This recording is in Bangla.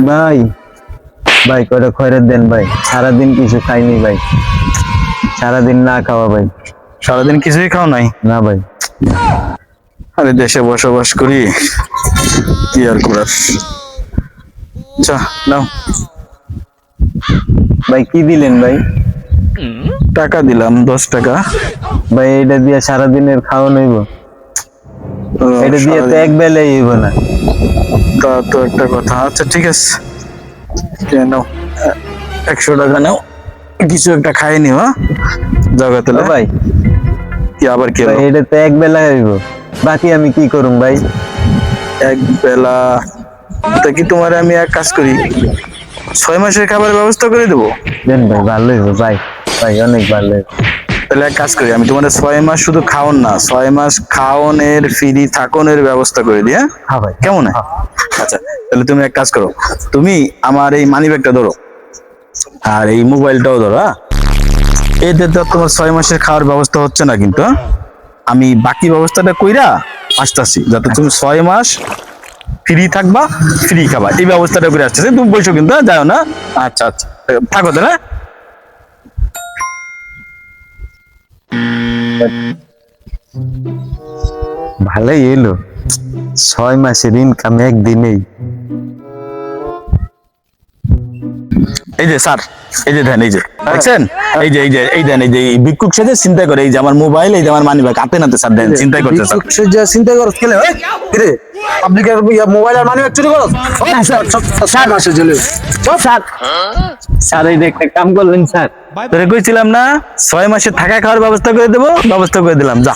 ভাই ভাই কয়টা খয়রের দেন ভাই? সারাদিন কিছু খাইনি ভাই। সারাদিন না খাওয়া ভাই। সারাদিন কিছুই খাও নাই? না ভাই। আরে দেশে বসবাস করি কি আর করার? আচ্ছা নাও। ভাই কি দিলেন ভাই? টাকা দিলাম দশ টাকা। ভাই এটা দিয়ে সারাদিনের খাওয়া নইব। এটা দিয়ে তো এক বেলাই হইব না। তা তো একটা কথা। আচ্ছা ঠিক আছে। কে নাও। একশো টাকা নাও। কিছু একটা খাই নিও হ্যাঁ? জগাতে ভাই। কি আবার কি এটা তো এক বেলা হইব। বাকি আমি কি করুম ভাই? এক বেলা। তা কি তোমার আমি এক কাজ করি? ছয় মাসের খাবারের ব্যবস্থা করে দেবো? দেন ভাই ভালো হইব ভাই। ভাই অনেক ভালো তাহলে এক কাজ করি আমি তোমাদের ছয় মাস শুধু খাওন না ছয় মাস খাওনের ফ্রি থাকনের ব্যবস্থা করে দিই হ্যাঁ? হ্যাঁ ভাই। কেমন? আচ্ছা তাহলে তুমি এক কাজ করো তুমি আমার এই মানি ব্যাগটা ধরো আর এই মোবাইলটাও ধরো হ্যাঁ? এতে তো তোমার ছয় মাসের খাওয়ার ব্যবস্থা হচ্ছে না কিন্তু হ্যাঁ? আমি বাকি ব্যবস্থাটা কইরা আসতেছি যাতে তুমি ছয় মাস ফ্রি থাকবা ফ্রি খাবা এই ব্যবস্থাটা করে আসতেছি তুমি বসো কিন্তু হ্যাঁ? যাও না? আচ্ছা আচ্ছা থাকো তাহলে ভালোই এলো। ছয় মাসের ইনকাম একদিনেই। এই যে স্যার এই যে দেন এই যে দেখছেন? এই যে এই যে এই দেন এই যে ভিক্ষুক সেজে চিন্তা করে এই যে আমার মোবাইল এই যে আমার মানি ব্যাগ হাতে নাতে স্যার দেন চিন্তা স্যার। সেজে চিন্তা কেলে মোবাইল আর মানি ব্যাগ চুরি করো? স্যার স্যার স্যার স্যার এই একটা কাম করলেন স্যার। তোরে কইছিলাম না ছয় মাসে থাকা খাওয়ার ব্যবস্থা করে দেবো ব্যবস্থা করে দিলাম যা।